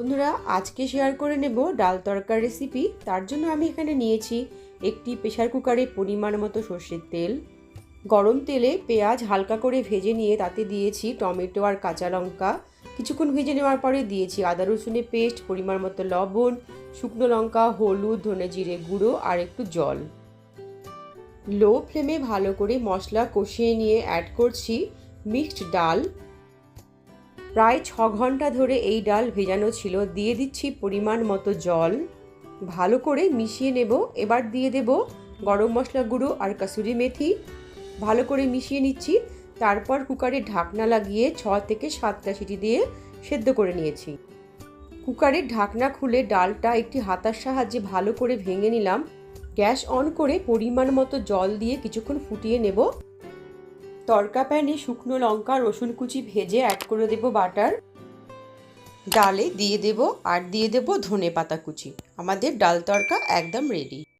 বন্ধুরা, আজকে শেয়ার করে নেব ডাল তরকার রেসিপি তার জন্য আমি এখানে নিয়েছি একটি প্রেশার কুকারে পরিমাণ মতো সর্ষের তেল। গরম তেলে পেঁয়াজ হালকা করে ভেজে নিয়ে তাতে দিয়েছি টমেটো আর কাঁচা লঙ্কা। কিছুক্ষণ ভেজে নেওয়ার পরে দিয়েছি আদা রসুনের পেস্ট, পরিমাণ মতো লবণ, শুকনো লঙ্কা, হলুদ, ধনে জিরে গুঁড়ো আর একটু জল। লো ফ্লেমে ভালো করে মশলা কষিয়ে নিয়ে অ্যাড করছি মিক্সড ডাল। প্রায় ছ ঘণ্টা ধরে এই ডাল ভেজানো ছিল। দিয়ে দিচ্ছি পরিমাণ মতো জল। ভালো করে মিশিয়ে নেব। এবার দিয়ে দেব গরম মশলা গুঁড়ো আর কাসুরি মেথি। ভালো করে মিশিয়ে নিচ্ছি। তারপর কুকারে ঢাকনা লাগিয়ে ছ থেকে সাতটা সিটি দিয়ে সেদ্ধ করে নিয়েছি। কুকারের ঢাকনা খুলে ডালটা একটি হাতার সাহায্যে ভালো করে ভেঙে নিলাম। গ্যাস অন করে পরিমাণ মতো জল দিয়ে কিছুক্ষণ ফুটিয়ে নেব। তরকা প্যানে শুকনো লঙ্কা, রসুন কুচি ভেজে অ্যাড করে দেব বাটার ডালে দিয়ে দেব, আর দিয়ে দেব ধনে পাতা কুচি। আমাদের ডাল তরকা একদম রেডি